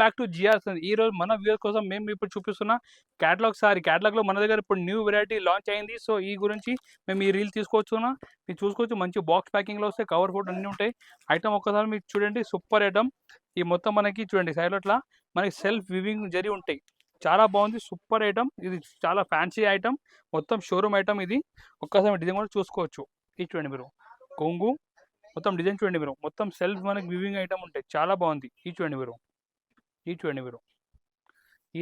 Back to GR ఈ రోజు మన వ్యూస్ కోసం మేము ఇప్పుడు చూపిస్తున్న క్యాటలాగ్ సారీ. క్యాటలాగ్లో మన దగ్గర ఇప్పుడు న్యూ వెరైటీ లాంచ్ అయింది. సో ఈ గురించి మేము ఈ రీల్ తీసుకొచ్చున్నా మీరు చూసుకోవచ్చు. మంచి బాక్స్ ప్యాకింగ్లో వస్తే కవర్ ఫోటో అన్ని ఉంటాయి. ఐటమ్ ఒక్కసారి మీరు చూడండి. సూపర్ ఐటమ్ ఈ మొత్తం మనకి చూడండి. సైడ్ అట్లా మనకి సెల్ఫ్ వివింగ్ జరి ఉంటాయి. చాలా బాగుంది. సూపర్ ఐటమ్ ఇది చాలా ఫ్యాన్సీ ఐటమ్ మొత్తం షోరూమ్ ఐటమ్ ఇది. ఒక్కసారి డిజైన్ కూడా చూసుకోవచ్చు. ఇది చూడండి మీరు. కొంగు. మొత్తం డిజైన్ చూడండి మీరు. మొత్తం సెల్ఫ్ మనకి వివింగ్ ఐటమ్ ఉంటాయి. చాలా బాగుంది. ఇది చూడండి మీరు. ఇది చూడండి మీరు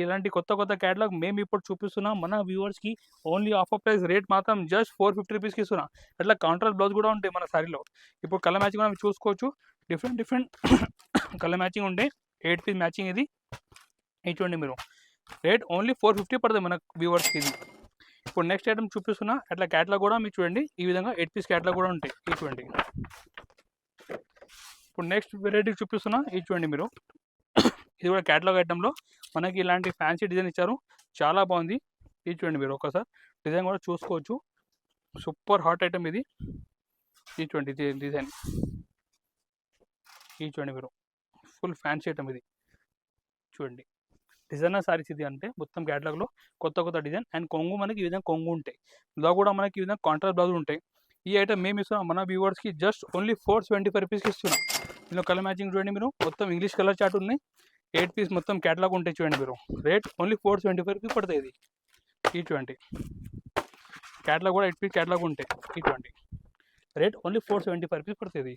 ఇలాంటి కొత్త కొత్త క్యాటలాగ్ మేము ఇప్పుడు చూపిస్తున్నాం. మన వ్యూవర్స్కి ఓన్లీ ఆఫర్ ప్రైస్ రేట్ మాత్రం జస్ట్ ఫోర్ ఫిఫ్టీ రూపీస్కి ఇస్తున్నాం. అట్లా కౌంటర్ బ్లౌజ్ కూడా ఉంటాయి మన శారీలో ఇప్పుడు కలర్ మ్యాచింగ్ మనం చూసుకోవచ్చు. డిఫరెంట్ డిఫరెంట్ కలర్ మ్యాచింగ్ ఉంటాయి ఎయిట్ పీస్ మ్యాచింగ్ ఇది. ఇది చూడండి మీరు రేట్ ఓన్లీ ఫోర్ ఫిఫ్టీ పడుతుంది మన వ్యూవర్స్కి ఇది. ఇప్పుడు నెక్స్ట్ ఐటమ్ చూపిస్తున్నా. అట్లా క్యాటలాగ్ కూడా మీరు చూడండి. ఈ విధంగా ఎయిట్ పీస్ క్యాటలాగ్ కూడా ఉంటాయి. ఇది చూడండి ఇప్పుడు నెక్స్ట్ వెరైటీ చూపిస్తున్నా. ఇది చూడండి మీరు ఇది కూడా క్యాటలాగ్ ఐటెంలో మనకి ఇలాంటి ఫ్యాన్సీ డిజైన్ ఇచ్చారు. చాలా బాగుంది. ఇది చూడండి మీరు ఒకసారి డిజైన్ కూడా చూసుకోవచ్చు. సూపర్ హాట్ ఐటమ్ ఇది. ఇది చూడండి ఇది డిజైన్ ఇది చూడండి మీరు. ఫుల్ ఫ్యాన్సీ ఐటమ్ ఇది. చూడండి. డిజైనర్ సారీస్ ఇది అంటే మొత్తం క్యాటలాగ్లో కొత్త కొత్త డిజైన్ అండ్ కొంగు మనకి ఈ విధంగా కొంగు ఉంటాయి. ఇలా కూడా మనకి ఈ విధంగా కాంట్రాస్ట్ బ్లౌజ్ ఉంటాయి. ఈ ఐటమ్ మేము ఇస్తున్నాం. మన వ్యూవర్స్కి just only four seventy five రూపీస్కి ఇస్తున్నాం. ఇందులో కలర్ మ్యాచింగ్ చూడండి మీరు. మొత్తం ఇంగ్లీష్ కలర్ చార్ట్ ఉన్నాయి. ఎయిట్ పీస్ మొత్తం క్యాటలాగ్ ఉంటాయి చూడండి మీరు. రేట్ ఓన్లీ ఫోర్ ట్వంటీ ఫైవ్కి పడుతుంది ఇది. ఈ ట్వంటీ క్యాటలాగ్ కూడా ఎయిట్ పీస్ క్యాటలాగ్ ఉంటాయి ఈ twenty rate only four seventy five rupees పడుతుంది